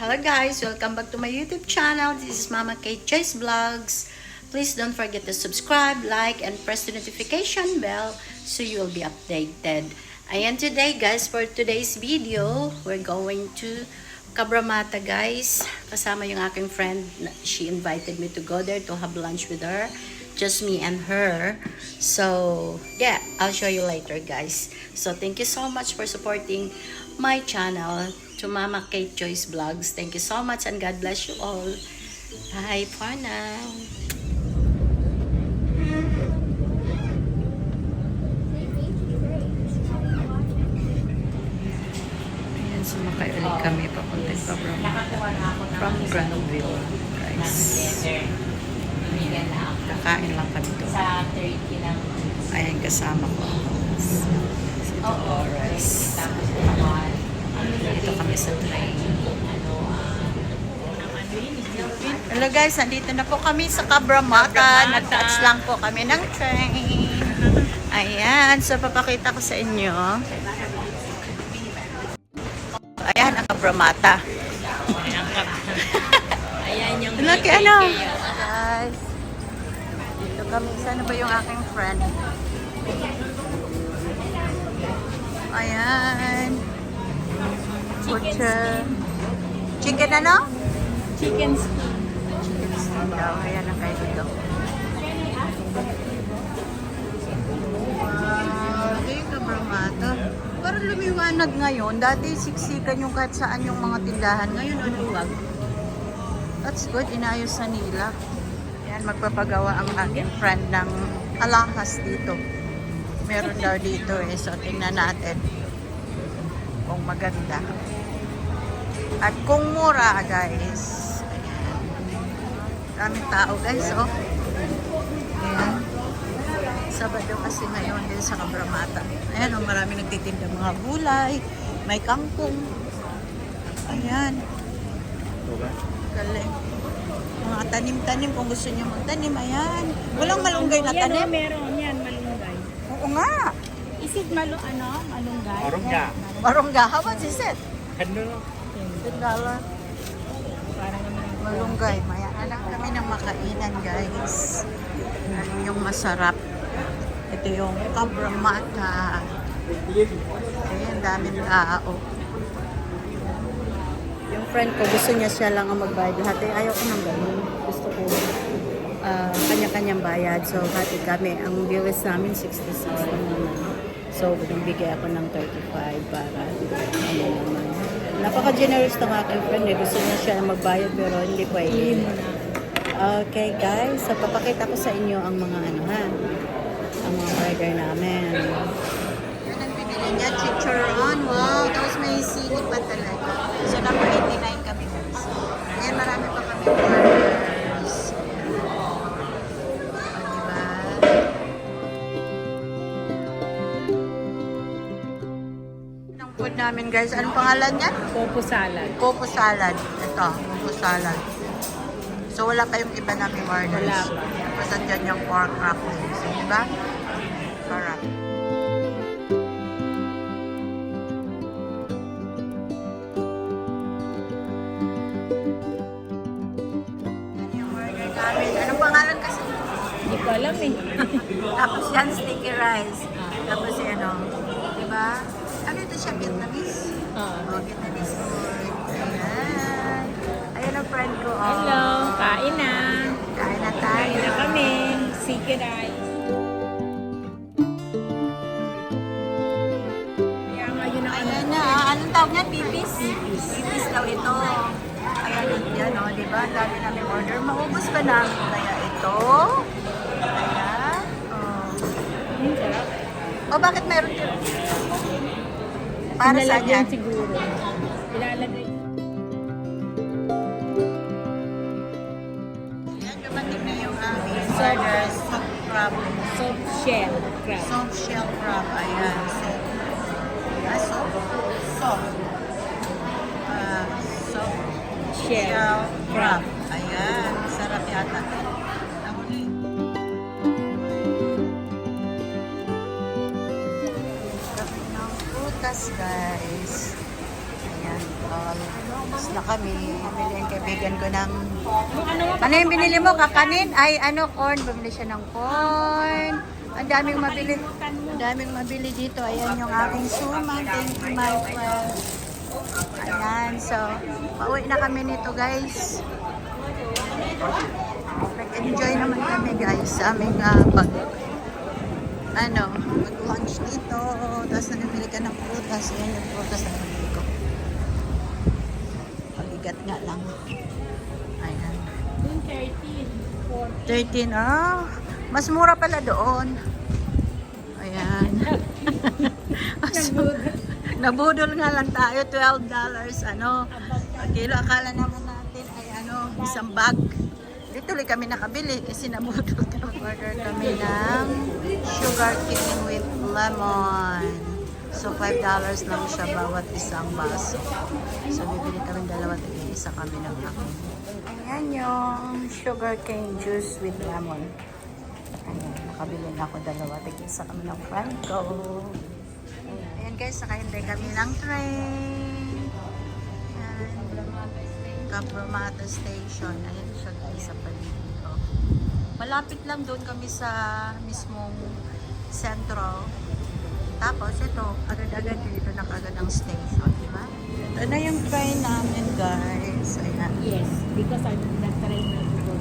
Hello guys, welcome back to my YouTube channel. This is Mama Kate Chase Vlogs. Please don't forget to subscribe, like, and press the notification bell so you will be updated. Ayan today guys, for today's video, we're going to Cabramata guys. Kasama yung aking friend. She invited me to go there to have lunch with her. Just me and her. So, yeah, I'll show you later guys. So, thank you so much for supporting my channel to Mama Kate Joyce Vlogs. Thank you so much and God bless you all. Bye for now. Ayan, sumakay ulit kami papunta pa from, from Granville, guys. Kakain lang kami doon. Sa 30 ng... Ayan, kasama ko. Si Dolores. Tapos naman, Dito kami sa train. ano, ah, Hello guys, nandito na po kami sa Cabramata. Nag-touch lang po kami ng train. Ayan, so papakita ko sa inyo. Ayan ang Cabramata. ayan yung... Laki ano? Guys, dito kami. Sana ba yung aking friend? Ayan. Butcher. Chicken ano? Chicken skin. Skin daw. Ang kayo dito. Wow, yung kabramata. Parang lumiwanag ngayon. Dati siksikan yung kahit saan yung mga tindahan. Ngayon maluwag. That's good. Inayos na nila. Ayan, magpapagawa ang aking friend ng alahas dito. Meron daw dito eh. So, tingnan natin kung maganda. At kung mura, guys. Ayan. Daming tao, guys, oh. Ayan. Sabado kasi ngayon din sa Kabramata. Ayan, oh, marami nagtitinda mga gulay. May kangkong. Ayan. Galing. Mga tanim-tanim kung gusto niyo magtanim. Ayan. Walang malunggay na Yan, oh, tanim. meron yan, malunggay. Oo nga. Is it malu, ano, malunggay? Marungga. Marungga. How much is it? Ano? $10. Para naman yung Malunggay. Maya lang kami ng makainan, guys. Ano yung masarap? Ito yung kabramata. Ayan, daming tao. Yung friend ko, gusto niya siya lang ang magbayad lahat. Eh, ayaw ko nang ganun. Gusto ko ah, kanya-kanyang bayad. So, hati kami. Ang bills namin, 66 lang naman. So, bigay ako ng 35 para ano naman. Napaka-generous ng aking friend. Eh. Gusto niya siya magbayad pero hindi pwede. Okay guys, so papakita ko sa inyo ang mga ano ha, ang mga burger namin. Yan ang binili niya, chicharon. Wow, tapos may sili pa talaga. Guys, anong pangalan niya? Popo salad. Coco salad. Ito, coco salad. So, wala pa yung iba namin orders. Wala pa. Basta dyan yung pork cracklings. Di ba? Sarap. Anong pangalan kasi? Hindi ko alam eh. Tapos yan, sticky rice. Tapos yan, o. Di ba? Ito siya? Vietnamese? Ah. Oh, Vietnamese food. Ayan. Ayan ang friend ko. Oh. Hello, kain na. Kain na tayo. Kain na kami. Sige rice. Ang ano. Ayan na. ah. Anong tawag niya? Pipis? Pipis. Pipis daw ito. Ayan, yan o. Di ba? Ang dami namin order. Maubos ba namin kaya ito? Ayan. Oh. O bakit meron dito? Para sa yan. siguro. Ilalagay. Yan, dumating na yung aming order. Soft crab. Soft shell crab. Soft shell crab. Ayan. Soft. Ah, soft? Soft. Ah, soft Shell crab. Ayan. Sarap yata. Guys. Ayan. all. Tapos na kami. Bumili ang kaibigan ko ng... Ano yung binili mo? Kakanin? Ay, ano, corn. Bumili siya ng corn. Ang daming mabili. Ang daming mabili dito. Ayan yung aking suman. Thank you, my friend. Ayan. So, pauwi na kami nito, guys. Nag-enjoy naman kami, guys, sa aming ah, pag ano, mag-lunch dito. Tapos namimili ka ng prutas. Ayan yung prutas na namimili ko. Pabigat nga lang. Ayan. dun 13, 14. 13, ah. Mas mura pala doon. Ayan. Nabudol nga lang tayo, $12. Ano, kilo akala naman natin ay ano, isang bag. Ulit kami nakabili kasi nabudol kami. Order kami ng sugar cane with lemon. So, $5 lang siya bawat isang baso. So, bibili kami dalawa, tigil isa kami ng akin. Ayan yung sugar cane juice with lemon. Ayan, nakabili na ako dalawa, tigil isa kami ng Franco. Ayan guys, nakahintay kami ng train. Ayan. Cabramatta Station. Ayan siya guys sa paligid. Malapit lang doon kami sa mismong sentro. Tapos ito, agad-agad dito na kagad ang station, di ba? Ito na yung train namin guys. Ayan. Yes, because I'm not trying na to.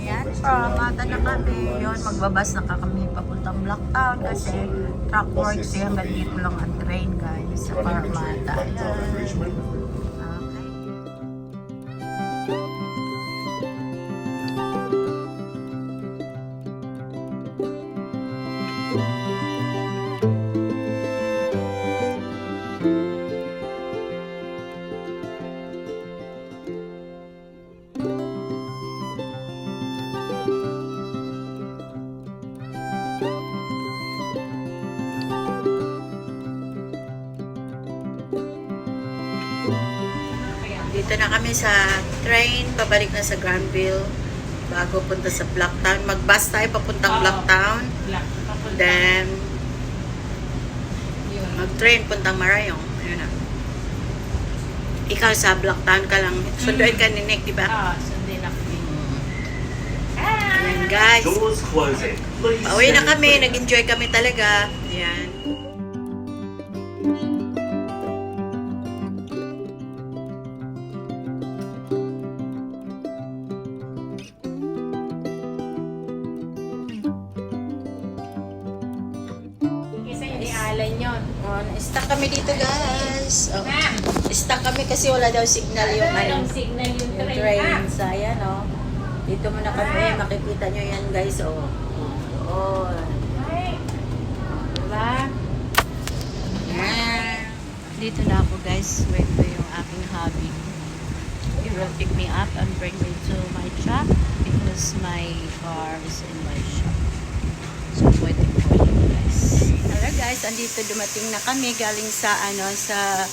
Ayan, Paramata na kami. Yun, magbabas na kami papuntang Blacktown kasi truck works. Hanggang dito lang ang train guys sa Paramata. Ayan. Dito na kami sa train, pabalik na sa Granville bago punta sa Blacktown. Mag-bus tayo papuntang Oo. Blacktown. Black. Papunta. Then, Yun. mag-train puntang Marayong. Ayun na. Ikaw sa Blacktown ka lang. Sunduin ka ni Nick, di ba? Ah, sundin ako din. Ayan guys. Doors closing. Please Pauwi na kami. Nag-enjoy kami talaga. Ayan. Yun. Oh, na-stuck kami dito guys. Oh. Stuck kami kasi wala daw signal yung ano. daw signal yung Yung train. train sa yan, oh. Dito muna kami, makikita nyo yan guys, oh. Oh. Diba? Yan. Dito na ako guys, wait ko yung aking hobby. He will pick me up and bring me to my shop because my car is in my shop. So, I'm waiting for you guys. Hello guys, andito dumating na kami galing sa ano sa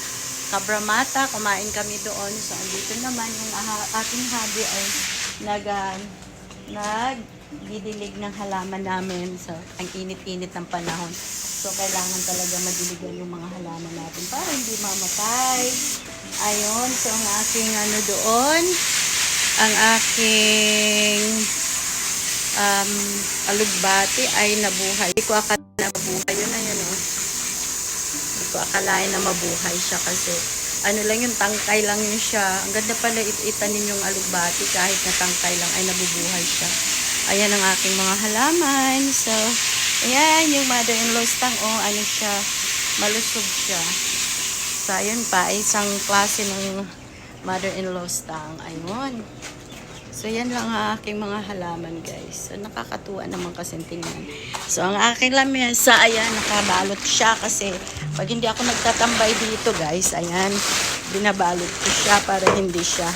Cabramata. Kumain kami doon. So, andito naman yung ating hobby ay nag ah, nagdidilig ng halaman namin. So, ang init-init ng panahon. So, kailangan talaga madiligan yung mga halaman natin para hindi mamatay. Ayun. So, ang aking ano doon, ang aking um, alugbati ay nabuhay. Hindi ko akala na mabuhay. Yun na yun, oh. Hindi ko akalain na mabuhay siya kasi ano lang yung tangkay lang yun siya. Ang ganda pala it itanin yung alugbati kahit na tangkay lang ay nabubuhay siya. Ayan ang aking mga halaman. So, ayan yung mother-in-law's tang. Oh, ano siya. Malusog siya. So, ayun pa. Isang klase ng mother-in-law's tang. Ayun. So, yan lang ang aking mga halaman, guys. So, nakakatuwa naman kasi tingnan. So, ang aking lamesa, ayan, nakabalot siya kasi pag hindi ako nagtatambay dito, guys, ayan, binabalot ko siya para hindi siya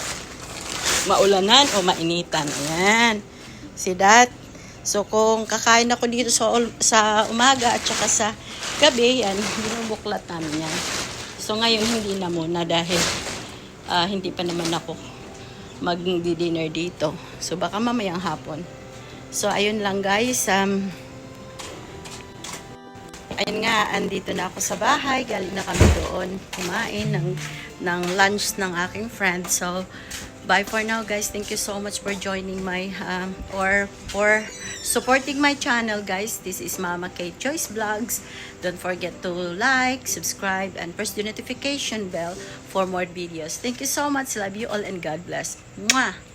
maulanan o mainitan. Ayan. See that? So, kung kakain ako dito sa, sa umaga at saka sa gabi, yan, binubuklat namin yan. So, ngayon, hindi na muna dahil ah, hindi pa naman ako mag-dinner dito. So, baka mamayang hapon. So, ayun lang guys. Um, ayun nga, andito na ako sa bahay. Galing na kami doon kumain ng, ng lunch ng aking friend. So, bye for now guys. Thank you so much for joining my, um, or for supporting my channel guys. This is Mama K Choice Vlogs. Don't forget to like, subscribe, and press the notification bell for more videos. Thank you so much. Love you all and God bless. Mwah!